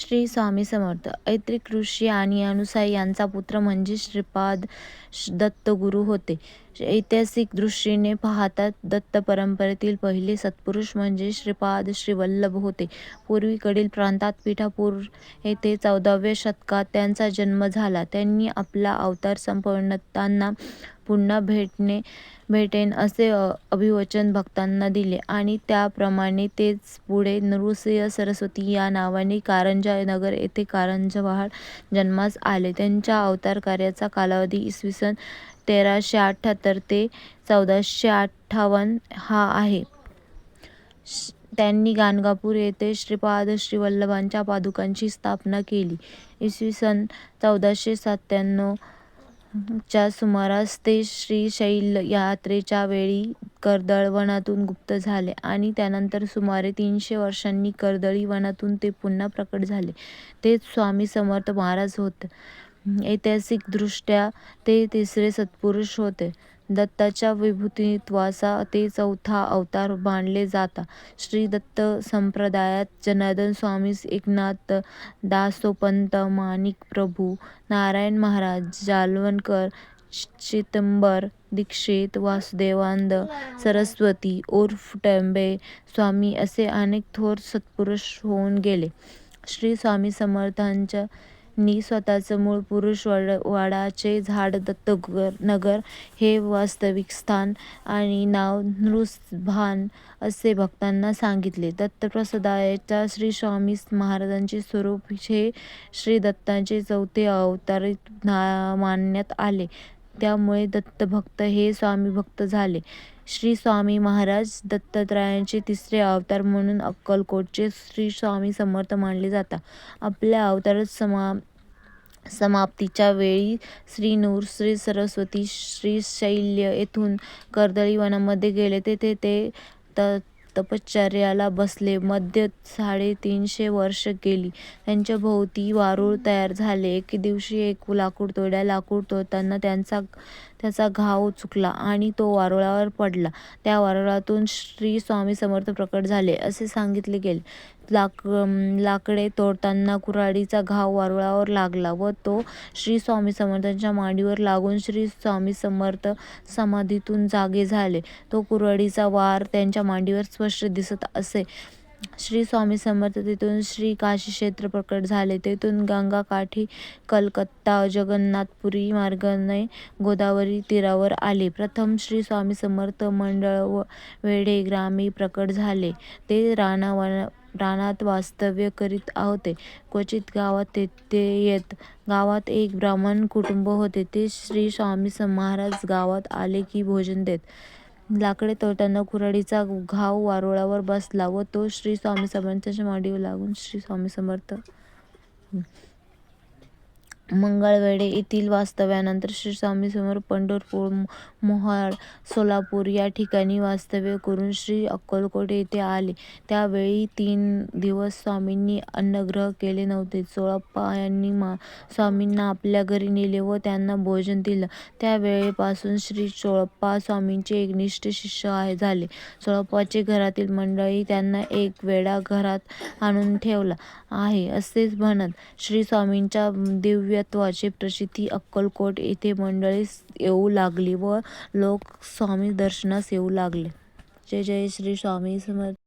श्री स्वामी समर्थ ऐत्रिक ऋषी आणि अनुसाई यांचा पुत्र म्हणजे श्रीपाद दत्तगुरू होते. ऐतिहासिक दृष्टीने पाहता दत्त परंपरेतील पहिले सत्पुरुष म्हणजे श्रीपाद श्रीवल्लभ होते. पूर्वेकडील प्रांतात पिठापूर येथे चौदाव्या शतकात त्यांचा जन्म झाला. त्यांनी आपला अवतार संपवताना पुन्हा भेटेन असे अभिवचन भक्तांना दिले आणि त्याप्रमाणे तेच पुढे नृसिंह सरस्वती या नावाने कारंजानगर येथे कारंजवाहाळ जन्मास आले. त्यांच्या अवतार कार्याचा कालावधी इसवी सन तेराशे अठ्ठ्याहत्तर ते चौदाशे अठ्ठावन्न हा आहे. त्यांनी गाणगापूर येथे श्रीपाद श्रीवल्लभांच्या पादुकांची स्थापना केली. इसवी सन चौदाशे सत्त्याण्णव च्या सुमारास ते श्रीशैल यात्रेच्या वेळी कर्दळ वनातून गुप्त झाले आणि त्यानंतर सुमारे तीनशे वर्षांनी कर्दळी वनातून ते पुन्हा प्रकट झाले. तेच स्वामी समर्थ महाराज होत. ऐतिहासिकदृष्ट्या ते तिसरे सत्पुरुष होते दत्ताच्या विभूतित्वाचा ते चौथा अवतार मानले जातात. श्री दत्त संप्रदायात जनार्दन स्वामी, एकनाथ दासोपंत, माणिकप्रभू, नारायण महाराज, जालवणकर, चिदंबर दीक्षित, वासुदेवानंद सरस्वती उर्फ टेंबे स्वामी असे अनेक थोर सत्पुरुष होऊन गेले. श्री स्वामी समर्थांच्या नी स्वतःचं मूळ पुरुष वाडाचे झाड दत्तनगर हे वास्तविक स्थान आणि नाव नृसभान असे भक्तांना सांगितले. दत्तप्रसदायाच्या श्री स्वामी महाराजांचे स्वरूप हे श्री दत्तांचे चौथे अवतार मानण्यात आले. त्यामुळे दत्तभक्त हे स्वामीभक्त झाले. श्री स्वामी महाराज दत्तात्रयांचे तिसरे अवतार म्हणून अक्कलकोटचे श्री स्वामी समर्थ मानले जातात. आपल्या अवतार समाप्तीच्या वेळी श्री नृसिंह सरस्वती शैल्य येथून कर्दळी वनामध्ये गेले. तेथे ते त तपश्चर्याला बसले. मध्य साडेतीनशे वर्ष गेली. त्यांच्या भोवती वारूळ तयार झाले. एके दिवशी एक लाकूड तोड्या लाकूड तोडताना त्यांचा त्याचा घाव चुकला आणि तो वारुळावर पडला. त्या वारुळातून श्री स्वामी समर्थ प्रकट झाले असे सांगितले गेले. लाक लाकडे तोडताना कुऱ्हाडीचा घाव वारुळावर लागला व तो श्री स्वामी समर्थांच्या मांडीवर लागून श्री स्वामी समर्थ समाधीतून जागे झाले. तो कुऱ्हाडीचा वार त्यांच्या मांडीवर स्पष्ट दिसत असे. श्री स्वामी समर्थ तेथून क्षेत्र प्रकट झाले. तेथून गंगाकाठी कलकत्ता जगन्नाथपुरी मार्गाने गोदावरी तीरावर आले. प्रथम श्री स्वामी समर्थ मंडळवेढे ग्रामी प्रकट झाले. ते रानात वास्तव्य करीत होते. क्वचित गावात तेथे येत. गावात एक ब्राह्मण कुटुंब होते. ते श्री स्वामी महाराज गावात आले की भोजन देत. लाकडे तोडताना कुऱ्हाडीचा घाव वारुळावर बसला व तो श्री स्वामी समर्थांच्या मांडीवर लागून श्री स्वामी समर्थ. मंगळवेडे येथील वास्तव्यानंतर श्री स्वामी समर्थ पंढरपूर, मोहाड सोलापूर या ठिकाणी वास्तव्य करून श्री अक्कलकोट येथे आले. त्यावेळी तीन दिवस स्वामींनी अन्नग्रह केले नव्हते. चोळप्पा यांनी मा स्वामींना आपल्या घरी नेले व त्यांना भोजन दिलं त्यावेळेपासून श्री चोळप्पा स्वामींचे एकनिष्ठ शिष्य आहे झाले. चोळप्पाच्या घरातील मंडळी त्यांना एक वेळा घरात आणून ठेवला आहे असेच म्हणत श्री स्वामींच्या दिव्यत्वाची प्रचिती अक्कलकोट येथे मंडळीस येऊ लागली व लोक स्वामी दर्शनास येऊ लागले. जय जय श्री स्वामी समर्थ.